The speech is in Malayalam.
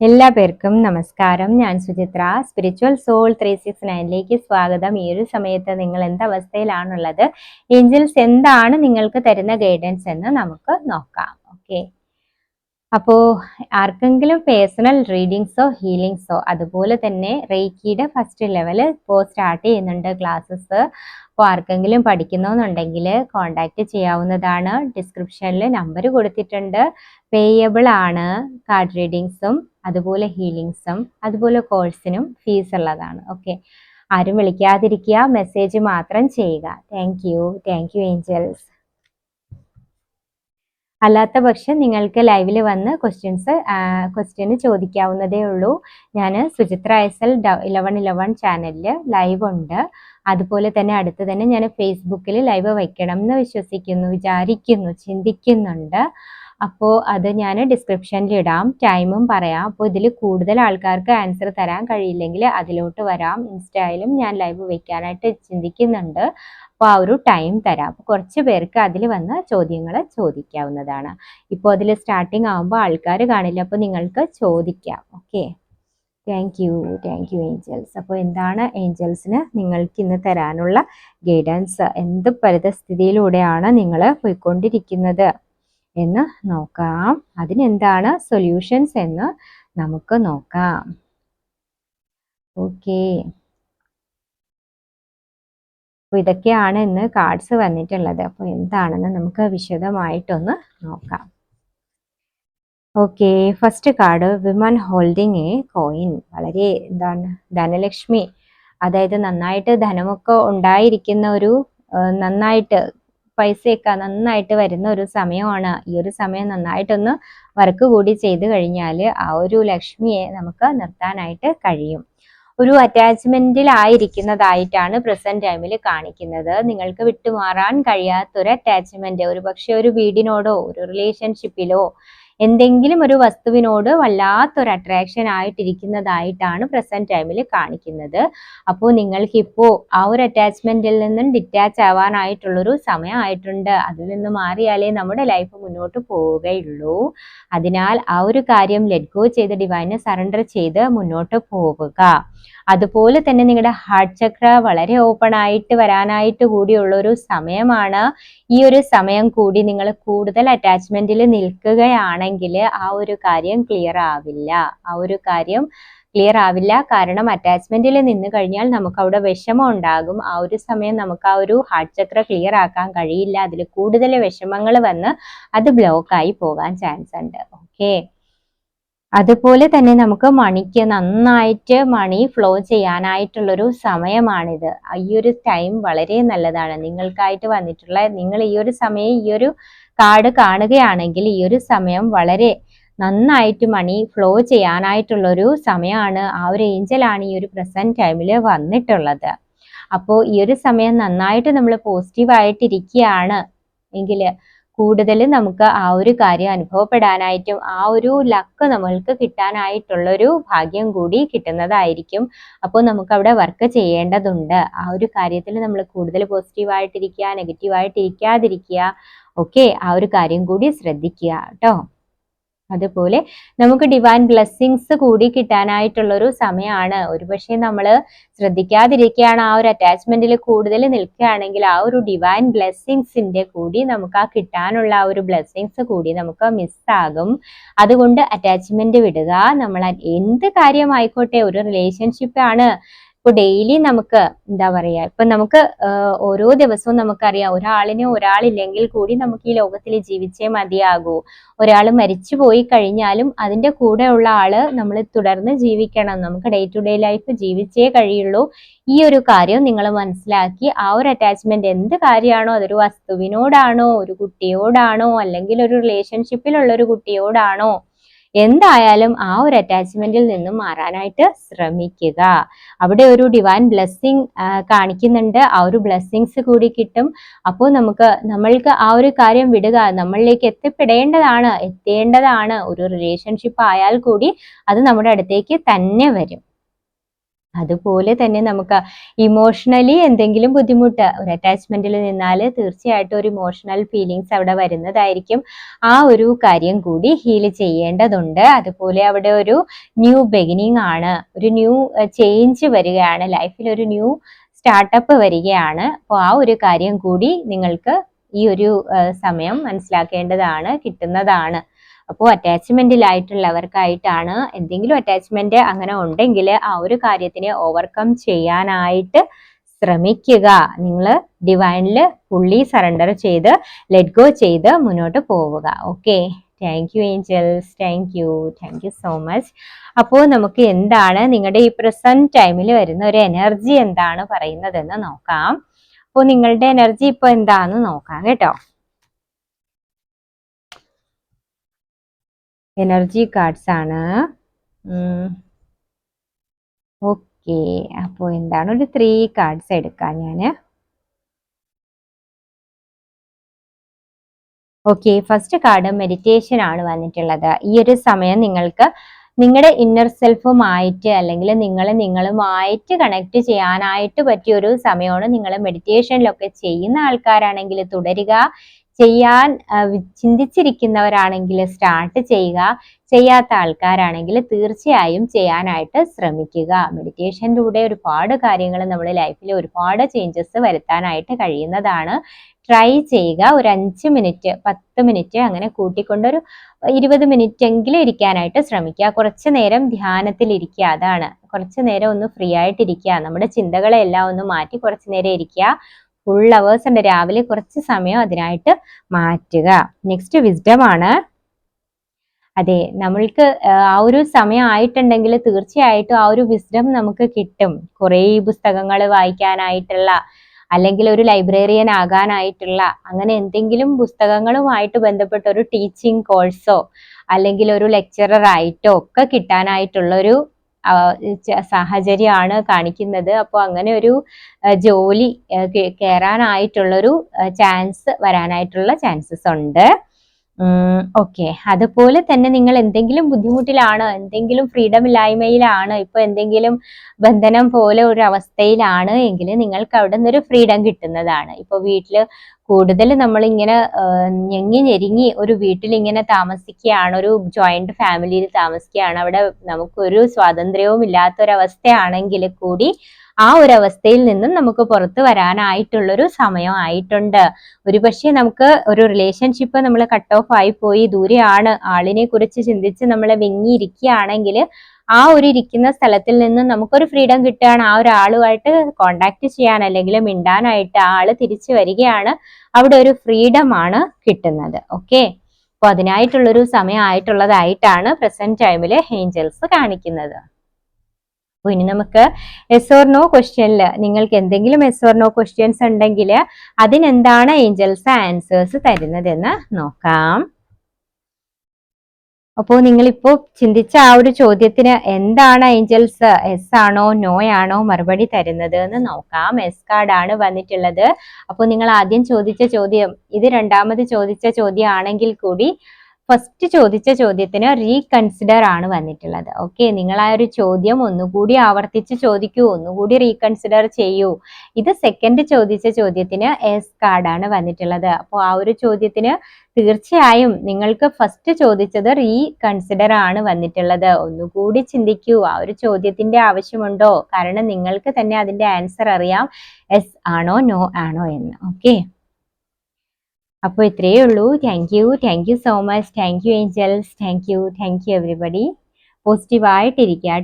എല്ലാ പേർക്കും നമസ്കാരം. ഞാൻ Suchitra. Spiritual soul three six നയനിലേക്ക് സ്വാഗതം. ഈ ഒരു സമയത്ത് നിങ്ങൾ എന്തവസ്ഥയിലാണുള്ളത് ഏഞ്ചൽസ് എന്താണ് നിങ്ങൾക്ക് തരുന്ന ഗൈഡൻസ് എന്ന് നമുക്ക് നോക്കാം. ഓക്കെ അപ്പോ ആർക്കെങ്കിലും പേഴ്സണൽ റീഡിങ്സോ ഹീലിങ്സോ അതുപോലെ തന്നെ റേക്കിയുടെ ഫസ്റ്റ് ലെവൽ ഇപ്പോൾ സ്റ്റാർട്ട് ചെയ്യുന്നുണ്ട് ക്ലാസ്സസ് അപ്പോൾ ആർക്കെങ്കിലും പഠിക്കണമെന്നുണ്ടെങ്കിൽ കോണ്ടാക്ട് ചെയ്യാവുന്നതാണ്. ഡിസ്ക്രിപ്ഷനിൽ നമ്പർ കൊടുത്തിട്ടുണ്ട്. പേയബിൾ ആണ്. കാർഡ് റീഡിങ്സും അതുപോലെ ഹീലിങ്സും അതുപോലെ കോഴ്സിനും ഫീസ് ഉള്ളതാണ്. ഓക്കെ ആരും വിളിക്കാതിരിക്കുക. മെസ്സേജ് മാത്രം ചെയ്യുക. Thank you thank you angels അല്ലാത്ത പക്ഷം നിങ്ങൾക്ക് ലൈവിൽ വന്ന് ക്വസ്റ്റ്യൻസ് ക്വസ്റ്റ്യന് ചോദിക്കാവുന്നതേ ഉള്ളൂ. ഞാൻ Suchitra S L eleven eleven ചാനലിൽ ലൈവ് ഉണ്ട്. അതുപോലെ തന്നെ അടുത്ത് തന്നെ ഞാൻ ഫേസ്ബുക്കിൽ ലൈവ് വയ്ക്കണം എന്ന് വിശ്വസിക്കുന്നു വിചാരിക്കുന്നു ചിന്തിക്കുന്നുണ്ട്. അപ്പോൾ അത് ഞാൻ ഡിസ്ക്രിപ്ഷനിൽ ഇടാം ടൈമും പറയാം. അപ്പോൾ ഇതിൽ കൂടുതൽ ആൾക്കാർക്ക് ആൻസർ തരാൻ കഴിയില്ലെങ്കിൽ അതിലോട്ട് വരാം. ഇൻസ്റ്റയിലും ഞാൻ ലൈവ് വയ്ക്കാനായിട്ട് ചിന്തിക്കുന്നുണ്ട്. അപ്പോൾ ആ ഒരു ടൈം തരാം. അപ്പോൾ കുറച്ച് പേർക്ക് അതിൽ വന്ന ചോദ്യങ്ങൾ ചോദിക്കാവുന്നതാണ്. ഇപ്പോൾ അതിൽ സ്റ്റാർട്ടിങ് ആകുമ്പോൾ ആൾക്കാർ കാണില്ല അപ്പോൾ നിങ്ങൾക്ക് ചോദിക്കാം. Okay thank you thank you angels അപ്പോൾ എന്താണ് ഏഞ്ചൽസിന് നിങ്ങൾക്ക് ഇന്ന് തരാനുള്ള ഗൈഡൻസ് എന്ത് പരിതസ്ഥിതിയിലൂടെയാണ് നിങ്ങൾ പോയിക്കൊണ്ടിരിക്കുന്നത്? എന്ന് നോക്കാം. അതിനെന്താണ് സൊല്യൂഷൻസ് എന്ന് നമുക്ക് നോക്കാം. ഓക്കെ അപ്പോൾ ഇതൊക്കെയാണ് ഇന്ന് കാർഡ്സ് വന്നിട്ടുള്ളത്. അപ്പോൾ എന്താണെന്ന് നമുക്ക് വിശദമായിട്ടൊന്ന് നോക്കാം. Okay first card women holding a coin വളരെ എന്താണ് ധനലക്ഷ്മി അതായത് നന്നായിട്ട് ധനമൊക്കെ ഉണ്ടായിരിക്കുന്ന ഒരു നന്നായിട്ട് പൈസയൊക്കെ നന്നായിട്ട് വരുന്ന ഒരു സമയമാണ്. ഈ ഒരു സമയം നന്നായിട്ടൊന്ന് വർക്ക് കൂടി ചെയ്തു കഴിഞ്ഞാൽ ആ ഒരു ലക്ഷ്മിയെ നമുക്ക് നിർത്താനായിട്ട് കഴിയും. ഒരു അറ്റാച്ച്മെന്റിൽ ആയിരിക്കുന്നതായിട്ടാണ് പ്രസന്റ് ടൈമിൽ കാണിക്കുന്നത്. നിങ്ങൾക്ക് വിട്ടുമാറാൻ കഴിയാത്തൊരു അറ്റാച്ച്മെന്റ് ഒരു പക്ഷെ ഒരു വീടിനോടോ ഒരു റിലേഷൻഷിപ്പിലോ എന്തെങ്കിലും ഒരു വസ്തുവിനോട് വല്ലാത്തൊരു അട്രാക്ഷൻ ആയിട്ടിരിക്കുന്നതായിട്ടാണ് പ്രസന്റ് ടൈമിൽ കാണിക്കുന്നത്. അപ്പോൾ നിങ്ങൾക്ക് ഇപ്പോൾ ആ ഒരു അറ്റാച്ച്മെന്റിൽ നിന്നും ഡിറ്റാച്ച് ആവാനായിട്ടുള്ളൊരു സമയമായിട്ടുണ്ട്. അതിൽ നിന്ന് മാറിയാലേ നമ്മുടെ ലൈഫ് മുന്നോട്ട് പോവുകയുള്ളൂ. അതിനാൽ ആ ഒരു കാര്യം ലെറ്റ് ഗോ ചെയ്ത് ഡിവൈനെ സറണ്ടർ ചെയ്ത് മുന്നോട്ട് പോവുക. അതുപോലെ തന്നെ നിങ്ങളുടെ ഹാർട്ട് ചക്ര വളരെ ഓപ്പൺ ആയിട്ട് വരാനായിട്ട് കൂടിയുള്ള ഒരു സമയമാണ്. ഈ ഒരു സമയം കൂടി നിങ്ങൾ കൂടുതൽ അറ്റാച്ച്മെന്റിൽ നിൽക്കുകയാണെങ്കിൽ ആ ഒരു കാര്യം ക്ലിയർ ആവില്ല. ആ ഒരു കാര്യം ക്ലിയർ ആവില്ല. കാരണം അറ്റാച്ച്മെന്റിൽ നിന്ന് കഴിഞ്ഞാൽ നമുക്ക് അവിടെ വിഷമം ഉണ്ടാകും. ആ ഒരു സമയം നമുക്ക് ആ ഒരു ഹാർട്ട് ചക്ര ക്ലിയർ ആക്കാൻ കഴിയില്ല. അതിൽ കൂടുതൽ വിഷമങ്ങൾ വന്ന് അത് ബ്ലോക്ക് ആയി പോകാൻ ചാൻസ് ഉണ്ട്. ഓക്കെ അതുപോലെ തന്നെ നമുക്ക് മണിക്ക് നന്നായിട്ട് മണി ഫ്ലോ ചെയ്യാനായിട്ടുള്ളൊരു സമയമാണിത്. ഈ ഒരു ടൈം വളരെ നല്ലതാണ്. നിങ്ങൾക്കായിട്ട് വന്നിട്ടുള്ള നിങ്ങൾ ഈ ഒരു സമയം ഈ ഒരു കാർഡ് കാണുകയാണെങ്കിൽ ഈ ഒരു സമയം വളരെ നന്നായിട്ട് മണി ഫ്ലോ ചെയ്യാനായിട്ടുള്ളൊരു സമയമാണ്. ആ ഒരു ഏഞ്ചലാണ് ഈ ഒരു പ്രസന്റ് ടൈമിൽ വന്നിട്ടുള്ളത്. അപ്പോൾ ഈ ഒരു സമയം നന്നായിട്ട് നമ്മൾ പോസിറ്റീവായിട്ടിരിക്കുകയാണ് എങ്കിൽ കൂടുതൽ നമുക്ക് ആ ഒരു കാര്യം അനുഭവപ്പെടാനായിട്ടും ആ ഒരു ലക്ക് നമ്മൾക്ക് കിട്ടാനായിട്ടുള്ളൊരു ഭാഗ്യം കൂടി കിട്ടുന്നതായിരിക്കും. അപ്പോൾ നമുക്ക് അവിടെ വർക്ക് ചെയ്യേണ്ടതുണ്ട്. ആ ഒരു കാര്യത്തിൽ നമ്മൾ കൂടുതൽ പോസിറ്റീവായിട്ടിരിക്കുക നെഗറ്റീവായിട്ടിരിക്കാതിരിക്കുക ഓക്കെ ആ ഒരു കാര്യം കൂടി ശ്രദ്ധിക്കുക കേട്ടോ. അതുപോലെ നമുക്ക് ഡിവൈൻ ബ്ലെസ്സിങ്സ് കൂടി കിട്ടാനായിട്ടുള്ള ഒരു സമയമാണ് ഒരുപക്ഷെ നമ്മൾ ശ്രദ്ധിക്കാതിരിക്കുകയാണ് ആ ഒരു അറ്റാച്ച്മെന്റിൽ കൂടുതൽ നിൽക്കുകയാണെങ്കിൽ ആ ഒരു ഡിവൈൻ ബ്ലെസ്സിങ്സിന്റെ കൂടി നമുക്ക് ആ കിട്ടാനുള്ള ആ ഒരു ബ്ലെസ്സിങ്സ് കൂടി നമുക്ക് മിസ്സാകും അതുകൊണ്ട് അറ്റാച്ച്മെന്റ് വിടുക. നമ്മൾ എന്ത് കാര്യമായിക്കോട്ടെ ഒരു റിലേഷൻഷിപ്പ് ആണ്. ഇപ്പൊ ഡെയിലി നമുക്ക് എന്താ പറയാ ഇപ്പൊ നമുക്ക് ഓരോ ദിവസവും നമുക്കറിയാം ഒരാളിന് ഒരാളില്ലെങ്കിൽ കൂടി നമുക്ക് ഈ ലോകത്തിൽ ജീവിച്ചേ മതിയാകൂ. ഒരാൾ മരിച്ചു പോയി കഴിഞ്ഞാലും അതിന്റെ കൂടെ ഉള്ള ആൾ നമ്മൾ തുടർന്ന് ജീവിക്കണം. നമുക്ക് ഡേ ടു ഡേ ലൈഫ് ജീവിച്ചേ കഴിയുള്ളൂ. ഈ ഒരു കാര്യം നിങ്ങൾ മനസ്സിലാക്കി ആ ഒരു അറ്റാച്ച്മെന്റ് എന്ത് കാര്യമാണോ അതൊരു വസ്തുവിനോടാണോ ഒരു കുട്ടിയോടാണോ അല്ലെങ്കിൽ ഒരു റിലേഷൻഷിപ്പിലുള്ള ഒരു കുട്ടിയോടാണോ എന്തായാലും ആ ഒരു അറ്റാച്ച്മെന്റിൽ നിന്നും മാറാനായിട്ട് ശ്രമിക്കുക. അവിടെ ഒരു ഡിവൈൻ ബ്ലെസ്സിങ് കാണിക്കുന്നുണ്ട്. ആ ഒരു ബ്ലെസ്സിങ്സ് കൂടി കിട്ടും. അപ്പോൾ നമുക്ക് നമ്മൾക്ക് ആ ഒരു കാര്യം വിടുക. നമ്മളിലേക്ക് എത്തിപ്പെടേണ്ടതാണ്. എത്തേണ്ടതാണ്. ഒരു റിലേഷൻഷിപ്പ് ആയാൽ കൂടി അത് നമ്മുടെ അടുത്തേക്ക് തന്നെ വരും. അതുപോലെ തന്നെ നമുക്ക് ഇമോഷണലി എന്തെങ്കിലും ബുദ്ധിമുട്ട് ഒരു അറ്റാച്ച്മെന്റിൽ നിന്നാൽ തീർച്ചയായിട്ടും ഒരു ഇമോഷണൽ ഫീലിങ്സ് അവിടെ വരുന്നതായിരിക്കും. ആ ഒരു കാര്യം കൂടി ഹീൽ ചെയ്യേണ്ടതുണ്ട്. അതുപോലെ അവിടെ ഒരു ന്യൂ ബിഗിനിങ് ആണ്. ഒരു ന്യൂ ചേഞ്ച് വരികയാണ്. ലൈഫിൽ ഒരു ന്യൂ സ്റ്റാർട്ടപ്പ് വരികയാണ്. അപ്പോൾ ആ ഒരു കാര്യം കൂടി നിങ്ങൾക്ക് ഈ ഒരു സമയം മനസ്സിലാക്കേണ്ടതാണ് കിട്ടുന്നതാണ്. അപ്പോൾ അറ്റാച്ച്മെന്റിലായിട്ടുള്ളവർക്കായിട്ടാണ് എന്തെങ്കിലും അറ്റാച്ച്മെന്റ് അങ്ങനെ ഉണ്ടെങ്കിൽ ആ ഒരു കാര്യത്തിനെ ഓവർകം ചെയ്യാനായിട്ട് ശ്രമിക്കുക. നിങ്ങൾ ഡിവൈനിൽ ഫുള്ളി സറണ്ടർ ചെയ്ത് ലെറ്റ് ഗോ ചെയ്ത് മുന്നോട്ട് പോവുക. Okay thank you angels thank you thank you so much അപ്പോൾ നമുക്ക് എന്താണ് നിങ്ങളുടെ ഈ പ്രസന്റ് ടൈമിൽ വരുന്ന ഒരു എനർജി എന്താണ് പറയുന്നതെന്ന് നോക്കാം. അപ്പോൾ നിങ്ങളുടെ എനർജി ഇപ്പോൾ എന്താണെന്ന് നോക്കാം കേട്ടോ. എനർജി കാർഡ്സ് ആണ്. ഓക്കെ അപ്പോൾ എന്താണ് ഒരു ത്രീ കാർഡ്സ് എടുക്കാം ഞാൻ ഓക്കെ ഫസ്റ്റ് കാർഡ് മെഡിറ്റേഷൻ ആണ് വന്നിട്ടുള്ളത്. ഈ ഒരു സമയം നിങ്ങൾക്ക് നിങ്ങളുടെ ഇന്നർ സെൽഫുമായിട്ട് അല്ലെങ്കിൽ നിങ്ങൾ നിങ്ങളുമായിട്ട് കണക്ട് ചെയ്യാനായിട്ട് പറ്റിയ ഒരു സമയമാണ് നിങ്ങൾ മെഡിറ്റേഷനിലൊക്കെ ചെയ്യുന്ന ആൾക്കാരാണെങ്കിൽ തുടരുക. ചെയ്യാൻ ചിന്തിച്ചിരിക്കുന്നവരാണെങ്കിൽ സ്റ്റാർട്ട് ചെയ്യുക. ചെയ്യാത്ത ആൾക്കാരാണെങ്കിൽ തീർച്ചയായും ചെയ്യാനായിട്ട് ശ്രമിക്കുക. മെഡിറ്റേഷനിലൂടെ ഒരുപാട് കാര്യങ്ങൾ നമ്മുടെ ലൈഫിൽ ഒരുപാട് ചേഞ്ചസ് വരുത്താനായിട്ട് കഴിയുന്നതാണ്. ട്രൈ ചെയ്യുക. ഒരു അഞ്ച് മിനിറ്റ് പത്ത് മിനിറ്റ് അങ്ങനെ കൂട്ടിക്കൊണ്ടൊരു ഇരുപത് മിനിറ്റ് എങ്കിലും ഇരിക്കാനായിട്ട് ശ്രമിക്കുക. കുറച്ച് നേരം ധ്യാനത്തിൽ ഇരിക്കുക. അതാണ്. കുറച്ച് നേരം ഒന്ന് ഫ്രീ ആയിട്ടിരിക്കുക. നമ്മുടെ ചിന്തകളെല്ലാം ഒന്ന് മാറ്റി കുറച്ച് നേരം ഇരിക്കുക. ഫുൾ അവേഴ്സ് ഉണ്ട് രാവിലെ കുറച്ച് സമയം അതിനായിട്ട് മാറ്റുക. നെക്സ്റ്റ് വിസ്ഡം ആണ്. അതെ നമ്മൾക്ക് ആ ഒരു സമയം ആയിട്ടുണ്ടെങ്കിൽ തീർച്ചയായിട്ടും ആ ഒരു വിസ്ഡം നമുക്ക് കിട്ടും. കുറേ പുസ്തകങ്ങൾ വായിക്കാനായിട്ടുള്ള അല്ലെങ്കിൽ ഒരു ലൈബ്രറിയൻ ആകാനായിട്ടുള്ള അങ്ങനെ എന്തെങ്കിലും പുസ്തകങ്ങളുമായിട്ട് ബന്ധപ്പെട്ട ഒരു ടീച്ചിങ് കോഴ്സോ അല്ലെങ്കിൽ ഒരു ലെക്ചറർ ആയിട്ടോ ഒക്കെ കിട്ടാനായിട്ടുള്ള ഒരു സാഹചര്യമാണ് കാണിക്കുന്നത്. അപ്പോൾ അങ്ങനെ ഒരു ജോലി കയറാനായിട്ടുള്ളൊരു ചാൻസ് വരാനായിട്ടുള്ള ചാൻസസ് ഉണ്ട്. ഓക്കെ അതുപോലെ തന്നെ നിങ്ങൾ എന്തെങ്കിലും ബുദ്ധിമുട്ടിലാണ് എന്തെങ്കിലും ഫ്രീഡം ഇല്ലായ്മയിലാണ് ഇപ്പൊ എന്തെങ്കിലും ബന്ധനം പോലെ ഒരു അവസ്ഥയിലാണ് എങ്കിൽ നിങ്ങൾക്ക് അവിടെ നിന്നൊരു ഫ്രീഡം കിട്ടുന്നതാണ്. ഇപ്പൊ വീട്ടിൽ കൂടുതൽ നമ്മൾ ഇങ്ങനെ ഞെങ്ങി ഞെരുങ്ങി ഒരു വീട്ടിൽ ഇങ്ങനെ താമസിക്കുകയാണ് ഒരു ജോയിന്റ് ഫാമിലിയിൽ താമസിക്കുകയാണ് അവിടെ നമുക്കൊരു സ്വാതന്ത്ര്യവും ഇല്ലാത്തൊരവസ്ഥയാണെങ്കിൽ കൂടി ആ ഒരു അവസ്ഥയിൽ നിന്നും നമുക്ക് പുറത്തു വരാനായിട്ടുള്ളൊരു സമയമായിട്ടുണ്ട്. ഒരുപക്ഷെ നമുക്ക് ഒരു റിലേഷൻഷിപ്പ് നമ്മൾ കട്ട് ഓഫ് ആയി പോയി ദൂരെയാണ് ആളിനെ കുറിച്ച് ചിന്തിച്ച് നമ്മൾ വെങ്ങിയിരിക്കുകയാണെങ്കിൽ ആ ഒരു ഇരിക്കുന്ന സ്ഥലത്തിൽ നിന്ന് നമുക്കൊരു ഫ്രീഡം കിട്ടുകയാണ്. ആ ഒരാളുമായിട്ട് കോണ്ടാക്ട് ചെയ്യാൻ അല്ലെങ്കിൽ മിണ്ടാനായിട്ട് ആ ആൾ തിരിച്ചു വരികയാണ്. അവിടെ ഒരു ഫ്രീഡം ആണ് കിട്ടുന്നത്. ഓക്കെ അപ്പൊ അതിനായിട്ടുള്ളൊരു സമയം ആയിട്ടുള്ളതായിട്ടാണ് പ്രസന്റ് ടൈമിൽ ഏഞ്ചൽസ് കാണിക്കുന്നത്. അപ്പോൾ ഇനി നമുക്ക് എസ് ഓർ നോ ക്വസ്റ്റ്യനിൽ നിങ്ങൾക്ക് എന്തെങ്കിലും എസ് ഓർ നോ ക്വസ്റ്റ്യൻസ് ഉണ്ടെങ്കിൽ അതിനെന്താണ് ഏഞ്ചൽസ് ആൻസേഴ്സ് തരുന്നതെന്ന് നോക്കാം. അപ്പോൾ നിങ്ങളിപ്പോൾ ചിന്തിച്ച ആ ഒരു ചോദ്യത്തിന് എന്താണ് ഏഞ്ചൽസ് എസ് ആണോ നോ ആണോ മറുപടി തരുന്നത് എന്ന് നോക്കാം എസ് കാർഡാണ് വന്നിട്ടുള്ളത്. അപ്പോൾ നിങ്ങൾ ആദ്യം ചോദിച്ച ചോദ്യം ഇത് രണ്ടാമത് ചോദിച്ച ചോദ്യമാണെങ്കിൽ കൂടി ഫസ്റ്റ് ചോദിച്ച ചോദ്യത്തിന് റീകൺസിഡർ ആണ് വന്നിട്ടുള്ളത്. ഓക്കെ നിങ്ങൾ ആ ഒരു ചോദ്യം ഒന്നുകൂടി ആവർത്തിച്ച് ചോദിക്കൂ ഒന്നുകൂടി റീകൺസിഡർ ചെയ്യൂ. ഇത് സെക്കൻഡ് ചോദിച്ച ചോദ്യത്തിന് എസ് കാർഡാണ് വന്നിട്ടുള്ളത്. അപ്പോൾ ആ ഒരു ചോദ്യത്തിന് തീർച്ചയായും നിങ്ങൾക്ക് ഫസ്റ്റ് ചോദിച്ചത് റീകൺസിഡർ ആണ് വന്നിട്ടുള്ളത്. ഒന്നുകൂടി ചിന്തിക്കൂ ആ ഒരു ചോദ്യത്തിന്റെ ആവശ്യമുണ്ടോ? കാരണം നിങ്ങൾക്ക് തന്നെ അതിന്റെ ആൻസർ അറിയാം എസ് ആണോ നോ ആണോ എന്ന്. ഓക്കെ അപ്പോൾ ഇത്രയേ ഉള്ളൂ. Thank you thank you so much thank you angels thank you thank you everybody പോസിറ്റീവായിട്ടിരിക്കുക